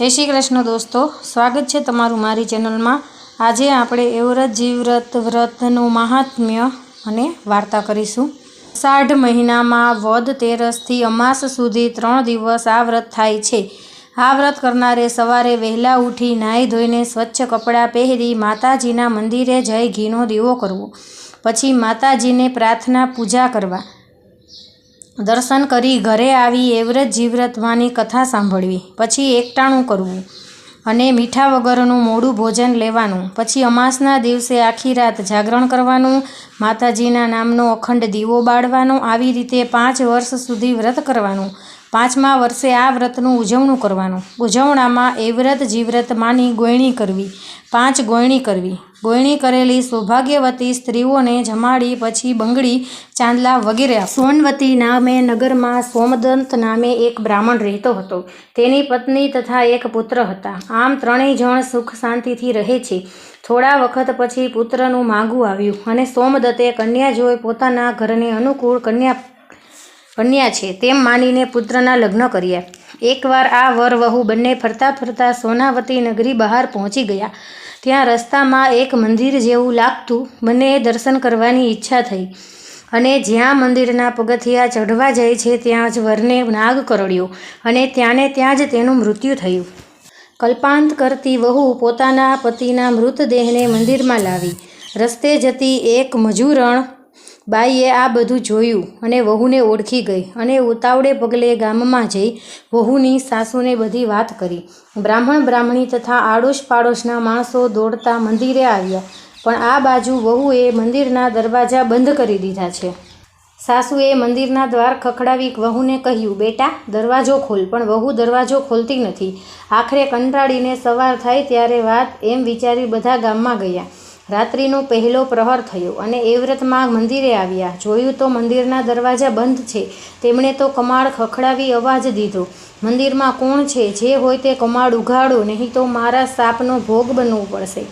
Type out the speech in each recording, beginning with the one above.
જય શ્રી કૃષ્ણ દોસ્તો. સ્વાગત છે તમારું મારી ચેનલમાં. આજે આપણે એવરત જીવવ્રત વ્રતનું મહાત્મ્ય અને વાર્તા કરીશું. અષાઢ મહિનામાં વદ તેરસથી અમાસ સુધી ત્રણ દિવસ આ વ્રત થાય છે. આ વ્રત કરનારે સવારે વહેલા ઉઠી નાહી ધોઈને સ્વચ્છ કપડાં પહેરી માતાજીના મંદિરે જઈ ઘીનો દીવો કરવો. પછી માતાજીને પ્રાર્થના પૂજા કરવા. દર્શન કરી ઘરે આવી એવરત જીવ્રતમાંની કથા સાંભળવી, પછી એકટાણું કરવું અને મીઠા વગરનું મોડું ભોજન લેવાનું, પછી અમાસના દિવસે આખી રાત જાગરણ કરવાનું, માતાજીના નામનો અખંડ દીવો બાળવાનો, આવી રીતે પાંચ વર્ષ સુધી વ્રત કરવાનું પાંચમા વર્ષે આ વ્રતનું ઉજવણું કરવાનું. ઉજવણામાં એવ્રત જીવ્રત માની ગોયણી કરવી. પાંચ ગોયણી કરવી. ગોયણી કરેલી સૌભાગ્યવતી સ્ત્રીઓને જમાડી પછી બંગડી, ચાંદલા વગેરે સોનવતી નામે નગરમાં સોમદંત નામે એક બ્રાહ્મણ રહેતો હતો. તેની પત્ની તથા એક પુત્ર હતા. આમ ત્રણેય જણ સુખ શાંતિથી રહે છે. થોડા વખત પછી પુત્રનું માગું આવ્યું અને સોમદત્તે કન્યા જોઈ પોતાના ઘરને અનુકૂળ કન્યા કન્યા છે. તેમ માનીને પુત્રના લગ્ન કર્યા. એકવાર આ વર વહુ બંને ફરતા ફરતા સોનાવતી નગરી બહાર પહોંચી ગયા. ત્યાં રસ્તામાં એક મંદિર જેવું લાગતું મને દર્શન કરવાની ઈચ્છા થઈ. અને જ્યાં મંદિરના પગથિયા ચઢવા જાય છે ત્યાં જ વરને નાગ કરડ્યો અને ત્યાંને ત્યાં જ તેનું મૃત્યુ થયું. કલ્પાંત કરતી વહુ પોતાના પતિના મૃતદેહને મંદિરમાં લાવી. રસ્તે જતી એક મજૂરણ બાઈએ આ બધું જોયું અને વહુને ઓળખી ગઈ અને ઉતાવળે પગલે ગામમાં જઈ વહુની સાસુને બધી વાત કરી. બ્રાહ્મણ, બ્રાહ્મણી તથા આડોશ પાડોશના માણસો દોડતા મંદિરે આવ્યા, પણ આ બાજુ વહુએ મંદિરના દરવાજા બંધ કરી દીધા છે. સાસુએ મંદિરના દ્વાર ખખડાવી વહુને કહ્યું, બેટા, દરવાજો ખોલ. પણ વહુ દરવાજો ખોલતી નથી. આખરે કંટાળીને સવાર થાય ત્યારે વાત એમ વિચારી બધા ગામમાં ગયા. રાત્રિનો પહેલો પ્રહર થયો અને એવ્રતમાં મંદિરે આવ્યા. જોયું તો મંદિરના દરવાજા બંધ છે. તેમણે તો કમાળ ખખડાવી અવાજ દીધો. મંદિરમાં કોણ છે? જે હોય તે કમાળ ઉઘાડો, નહીં તો મારા સાપનો ભોગ બનવું પડશે.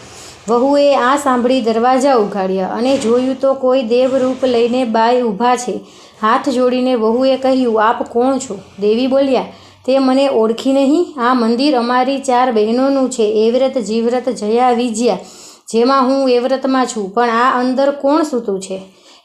વહુએ આ સાંભળી દરવાજા ઉઘાડ્યા અને જોયું તો કોઈ દેવરૂપ લઈને બાય ઊભા છે. હાથ જોડીને વહુએ કહ્યું, આપ કોણ છો? દેવી બોલ્યા, તે મને ઓળખી નહીં. આ મંદિર અમારી ચાર બહેનોનું છે. એવ્રત જીવ્રત જયા વિજયા. જેમાં હું એવ્રતમાં છું, પણ આ અંદર કોણ સૂતું છે?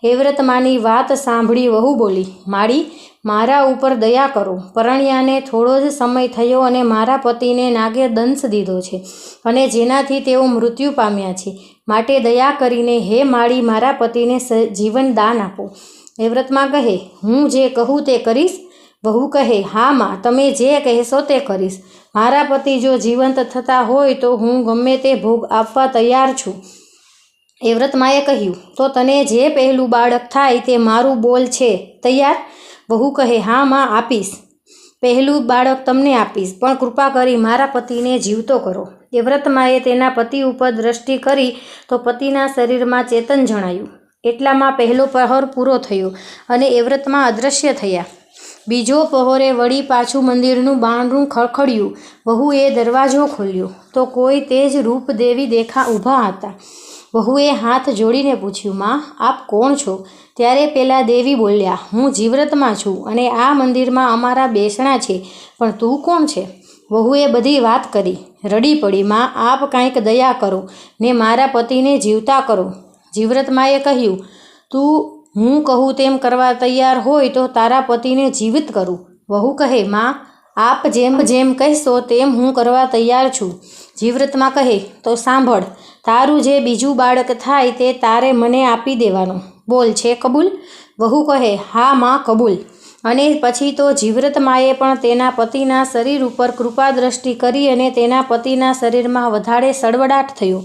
એવ્રતમાંની વાત સાંભળી વહુ બોલી, માળી, મારા ઉપર દયા કરો. પરણ્યાને થોડો જ સમય થયો અને મારા પતિને નાગે દંશ દીધો છે અને જેનાથી તેઓ મૃત્યુ પામ્યા છે. માટે દયા કરીને હે માળી, મારા પતિને જીવન દાન આપો. એવ્રતમાં કહે, હું જે કહું તે કરીશ? વહુ કહે, હા માં, તમે જે કહેશો તે કરીશ. મારા પતિ જો જીવંત થતા હોય તો હું ગમે તે ભોગ આપવા તૈયાર છું. એ વ્રતમાએ કહ્યું, તો તને જે પહેલું બાળક થાય તે મારું બોલ છે. તૈયાર? વહુ કહે, હા, માં, આપીશ. પહેલું બાળક તમને આપીશ, પણ કૃપા કરી મારા પતિને જીવતો કરો. એ વ્રતમાએ તેના પતિ ઉપર દ્રષ્ટિ કરી તો પતિના શરીરમાં ચેતન જણાયું. એટલામાં પહેલો પ્રહર પૂરો થયો અને એ વ્રતમાં અદૃશ્ય થયા. બીજો પહોરે વળી પાછું મંદિરનું બાંધણું ખડખડ્યું. વહુએ દરવાજો ખોલ્યો. તો કોઈ તેજ રૂપ દેવી દેખા ઊભા હતા. વહુએ હાથ જોડીને પૂછ્યું, માં, આપ કોણ છો? ત્યારે પેલા દેવી બોલ્યા, હું જીવ્રતમાં છું અને આ મંદિરમાં અમારા બેસણા છે, પણ તું કોણ છે? વહુએ બધી વાત કરી. રડી પડી, માં, આપ કાંઈક દયા કરો ને મારા પતિને જીવતા કરો. જીવ્રતમાએ કહ્યું, તું હું કહું તેમ કરવા તૈયાર હોય તો તારા પતિને જીવિત કરું. વહુ કહે, માં, આપ જેમ જેમ કહેશો તેમ હું કરવા તૈયાર છું. જીવ્રતમાં કહે, તો સાંભળ, તારું જે બીજું બાળક થાય તે તારે મને આપી દેવાનું. બોલ, છે કબૂલ? વહુ કહે, હા, માં, કબૂલ. અને પછી તો જીવ્રતમાએ પણ તેના પતિના શરીર ઉપર કૃપા દ્રષ્ટિ કરી અને તેના પતિના શરીરમાં વધારે સળવડાટ થયો.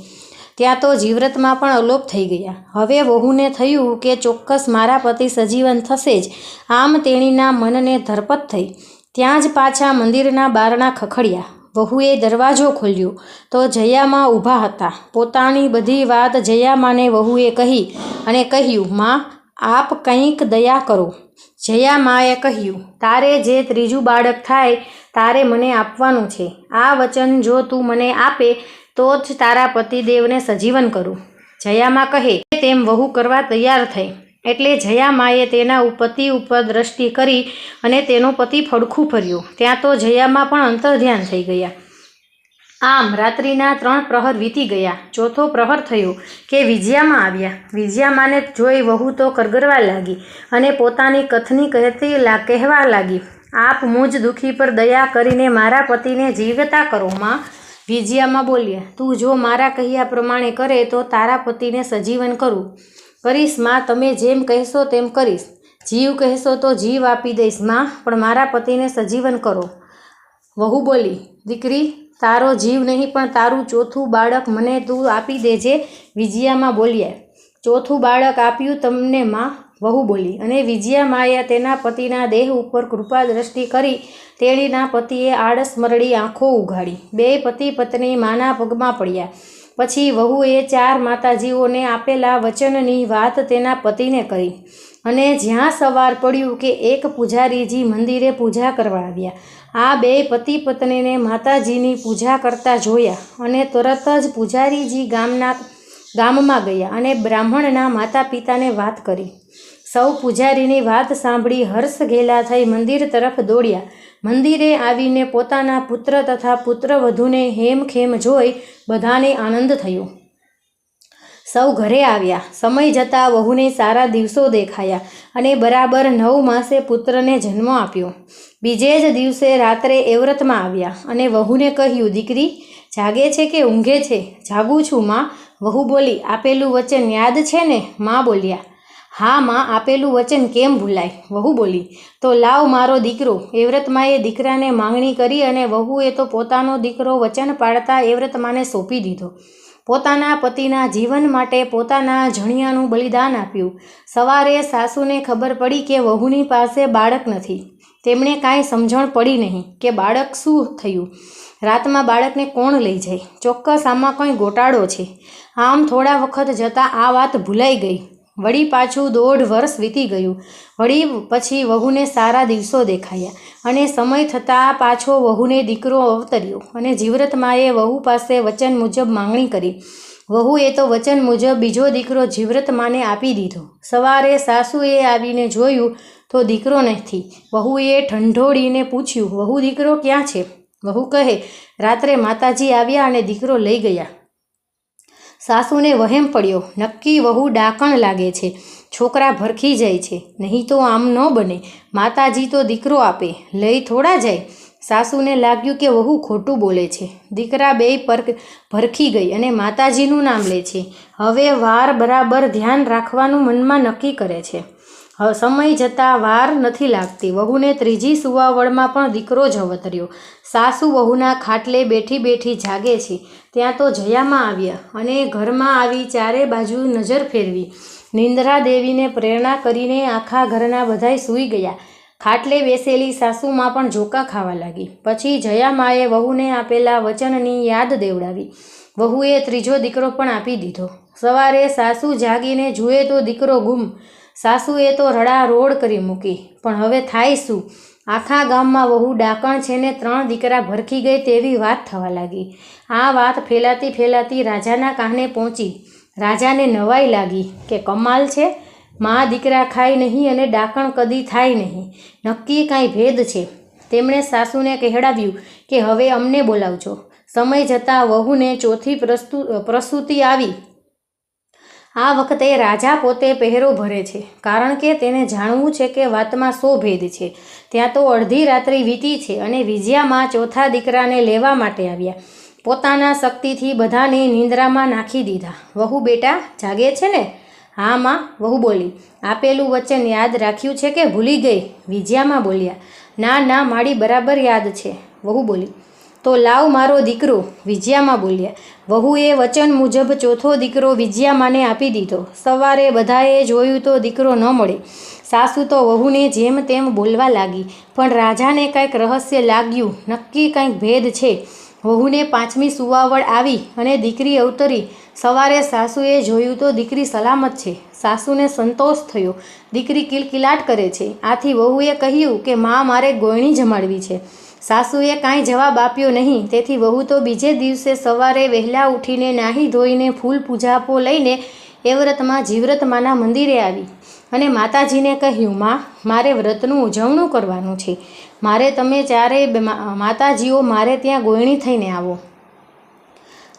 ત્યાં તો જીવ્રતમાં પણ અલોપ થઈ ગયા. હવે વહુને થયું કે ચોક્કસ મારા પતિ સજીવન થશે જ. આમ તેણીના મનને ધરપત થઈ. ત્યાં જ પાછા મંદિરના બારણા ખખડ્યા. વહુએ દરવાજો ખોલ્યો. તો જયામાં ઊભા હતા. પોતાની બધી વાત જયામાને વહુએ કહી અને કહ્યું, માં, આપ કંઈક દયા કરો. જયામાએ કહ્યું, તારે જે ત્રીજું બાળક થાય, તારે મને આપવાનું છે. આ વચન જો તું મને આપે તો જ તારા પતિદેવને સજીવન કરું. જયામાં કહે, તેમ વહુ કરવા તૈયાર થઈ. એટલે જયામાએ તેના પતિ ઉપર દ્રષ્ટિ કરી અને તેનો પતિ ફડખું ફર્યો. ત્યાં તો જયામાં પણ અંતર્ધ્યાન થઈ ગયા. આમ રાત્રિના ત્રણ પ્રહર વીતી ગયા. ચોથો પ્રહર થયો કે વિજયામાં આવ્યા. વિજયામાને જોઈ વહુ તો કરગરવા લાગી અને પોતાની કથની કહેતી લા, કહેવા લાગી, આપ મુજ દુઃખી પર દયા કરીને મારા પતિને જીવતા કરો, માં. વિજયામાં બોલ્યા તું જો મારા કહ્યા પ્રમાણે કરે તો તારા પતિને સજીવન કરું. કરીશમાં, તમે જેમ કહેશો તેમ કરીશ. જીવ કહેશો તો જીવ આપી દઈશમાં, પણ મારા પતિને સજીવન કરો. વહુ બોલી, દીકરી, તારો જીવ નહીં, પણ તારું ચોથું બાળક મને તું આપી દેજે. વિજયામાં બોલ્યા, ચોથું બાળક આપ્યું તમને માં વહુ બોલી અને વિજયા માયા તેના પતિના દેહ ઉપર કૃપા દ્રષ્ટિ કરી તેણીના પતિએ આળસ મરડી આંખો ઉઘાડી. બે પતિ પત્ની માના પગમાં પડ્યા. પછી વહુએ ચાર માતાજીઓને આપેલા વચનની વાત તેના પતિને કરી અને જ્યાં સવાર પડ્યું કે એક પૂજારીજી મંદિરે પૂજા કરવા આવ્યા. આ બે પતિ પત્નીને માતાજીની પૂજા કરતા જોયા અને તરત જ પૂજારીજી ગામના ગામમાં ગયા અને બ્રાહ્મણના માતા પિતાને વાત કરી. સૌ પૂજારીની વાત સાંભળી હર્ષ ઘેલા થઈ મંદિર તરફ દોડ્યા. મંદિરે આવીને પોતાના પુત્ર તથા પુત્રવધૂને હેમખેમ જોઈ બધાને આનંદ થયો. સૌ ઘરે આવ્યા. સમય જતાં વહુને સારા દિવસો દેખાયા અને બરાબર નવ માસે પુત્રને જન્મ આપ્યો. બીજે જ દિવસે રાત્રે એવ્રતમાં આવ્યા અને વહુને કહ્યું, દીકરી, જાગે છે કે ઊંઘે છે? જાગું છું, માં. વહુ બોલી, આપેલું વચન યાદ છે ને? માં બોલ્યા હા માં, આપેલું વચન કેમ ભૂલાય? વહુ બોલી, તો લાવ મારો દીકરો. એવ્રતમાએ દીકરાને માંગણી કરી અને વહુએ તો પોતાનો દીકરો વચન પાડતા એવ્રતમાને સોંપી દીધો. પોતાના પતિના જીવન માટે પોતાના જણિયાનું બલિદાન આપ્યું. સવારે સાસુને ખબર પડી કે વહુની પાસે બાળક નથી. તેમણે કાંઈ સમજણ પડી નહીં કે બાળક શું થયું. રાતમાં બાળકને કોણ લઈ જાય? ચોક્કસ આમાં કંઈ ગોટાળો છે. આમ થોડા વખત જતાં આ વાત ભૂલાઈ ગઈ. વળી પાછું દોઢ વર્ષ વીતી ગયું. વળી પછી વહુને સારા દિવસો દેખાયા અને સમય થતાં પાછો વહુને દીકરો અવતર્યો અને જીવ્રતમાએ વહુ પાસે વચન મુજબ માંગણી કરી. વહુએ તો વચન મુજબ બીજો દીકરો જીવ્રતમાને આપી દીધો. સવારે સાસુએ આવીને જોયું તો દીકરો નથી. વહુએ ઠંઢોળીને પૂછ્યું, વહુ દીકરો ક્યાં છે? વહુ કહે, રાત્રે માતાજી આવ્યા અને દીકરો લઈ ગયા. સાસુને વહેમ પડ્યો, નક્કી વહુ ડાકણ લાગે છે, છોકરા ભરખી જાય છે, નહીં તો આમ ન બને, માતાજી તો દીકરો આપે, લઈ થોડા જાય. સાસુને લાગ્યું કે વહુ ખોટું બોલે છે, દીકરા બે પર ભરખી ગઈ અને માતાજીનું નામ લે છે, હવે વાર બરાબર ધ્યાન રાખવાનું મનમાં નક્કી કરે છે. સમય જતાં વાર નથી લાગતી. વહુને ત્રીજી સુવાવડમાં પણ દીકરો જ અવતર્યો. સાસુ વહુના ખાટલે બેઠી બેઠી જાગે છે. ત્યાં તો જયામાં આવ્યા અને ઘરમાં આવી ચારે બાજુ નજર ફેરવી. નિંદ્રા દેવીને પ્રેરણા કરીને આખા ઘરના બધાય સૂઈ ગયા. ખાટલે બેસેલી સાસુમાં પણ ઝોકા ખાવા લાગી. પછી જયામાએ વહુને આપેલા વચનની યાદ દેવડાવી. વહુએ ત્રીજો દીકરો પણ આપી દીધો. સવારે સાસુ જાગીને જુએ તો દીકરો ગુમ. સાસુએ તો રડા રોડ કરી મૂકી. પણ હવે થાય શું? આખા ગામમાં વહુ ડાકણ છે ને ત્રણ દીકરા ભરખી ગઈ તેવી વાત થવા લાગી. આ વાત ફેલાતી ફેલાતી રાજાના કાને પહોંચી. રાજાને નવાઈ લાગી કે કમાલ છે? મા દીકરા ખાય નહીં અને ડાકણ કદી થાય નહીં. નક્કી કાંઈ ભેદ છે? તેમણે સાસુને કહેડાવ્યું કે હવે અમને બોલાવજો. સમય જતાં વહુને ચોથી પ્રસ્તુ, પ્રસૂતિ આવી. આ વખતે રાજા પોતે પહેરો ભરે છે, કારણ કે તેને જાણવું છે કે વાતમાં શો ભેદ છે. ત્યાં તો અડધી રાત્રિ વીતી છે અને વિજયામાં ચોથા દીકરાને લેવા માટે આવ્યા. પોતાના શક્તિથી બધાને નિંદ્રામાં નાખી દીધા. વહુ બેટા, જાગે છે ને? હા, માં, વહુ બોલી. આપેલું વચન યાદ રાખ્યું છે કે ભૂલી ગઈ? વિજયામાં બોલ્યા. ના ના, મારી બરાબર યાદ છે. વહુ બોલી. તો લાવ મારો દીકરો, વિજયામાં બોલ્યા. વહુએ વચન મુજબ ચોથો દીકરો વિજયામાને આપી દીધો. સવારે બધાએ જોયું તો દીકરો ન મળે. સાસુ તો વહુને જેમ તેમ બોલવા લાગી. પણ રાજાને કંઈક રહસ્ય લાગ્યું. નક્કી કંઈક ભેદ છે. વહુને પાંચમી સુવાવડ આવી અને દીકરી અવતરી. સવારે સાસુએ જોયું તો દીકરી સલામત છે. સાસુને સંતોષ થયો. દીકરી કિલકિલાટ કરે છે. આથી વહુએ કહ્યું કે, મા, મારે ગોયણી જમાડવી છે. સાસુએ કાંઈ જવાબ આપ્યો નહીં. તેથી વહુ તો બીજે દિવસે સવારે વહેલા ઉઠીને નાહી ધોઈને ફૂલ પૂજાપો લઈને એ વ્રતમાં જીવ્રતમાના મંદિરે આવી. અને માતાજીને કહ્યું, માં, મારે વ્રતનું ઉજવણું કરવાનું છે. મારે તમે ચારે માતાજીઓ મારે ત્યાં ગોયણી થઈને આવો.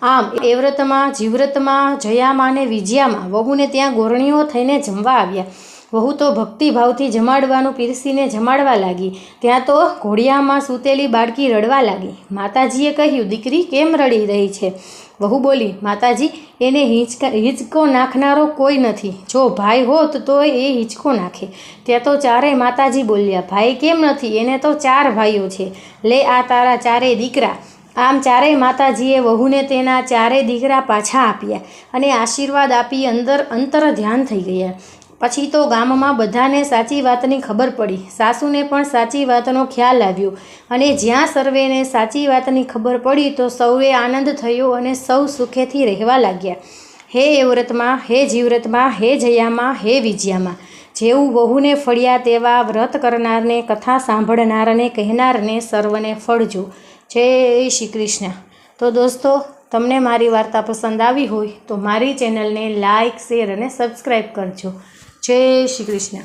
આમ એ વ્રતમાં જીવ્રતમાં જયામાં અને વિજયામાં વહુને ત્યાં ગોરણીઓ થઈને જમવા આવ્યા. વહુ તો ભક્તિભાવથી જમાડવાનું પીરસીને જમાડવા લાગી. ત્યાં તો ઘોડિયામાં સૂતેલી બાળકી રડવા લાગી. માતાજીએ કહ્યું, દીકરી, કેમ રડી રહી છે? વહુ બોલી, માતાજી, એને હિંચકા, હિંચકો નાખનારો કોઈ નથી. જો ભાઈ હોત તો એ હિંચકો નાખે. ત્યાં તો ચારેય માતાજી બોલ્યા, ભાઈ કેમ નથી? એને તો ચાર ભાઈઓ છે. લે આ તારા ચારેય દીકરા. આમ ચારેય માતાજીએ વહુને તેના ચારેય દીકરા પાછા આપ્યા અને આશીર્વાદ આપી અંદર, અંતર ધ્યાન થઈ ગયા. પછી તો ગામમાં બધાને સાચી વાતની ખબર પડી. સાસુને પણ સાચી વાતનો ખ્યાલ આવ્યો. અને જ્યાં સર્વેને સાચી વાતની ખબર પડી તો સૌએ આનંદ થયો અને સૌ સુખેથી રહેવા લાગ્યા. હે એ વ્રતમાં હે જીવ્રતમાં, હે જયામાં, હે વિજયામાં. જેવું વહુને ફળ્યા તેવા વ્રત કરનારને, કથા સાંભળનારને, કહેનારને સર્વને ફળજો. જય શ્રી કૃષ્ણ તો દોસ્તો, તમને મારી વાર્તા પસંદ આવી હોય તો મારી ચેનલને લાઇક શેર અને સબસ્ક્રાઈબ કરજો. જય શ્રી કૃષ્ણ.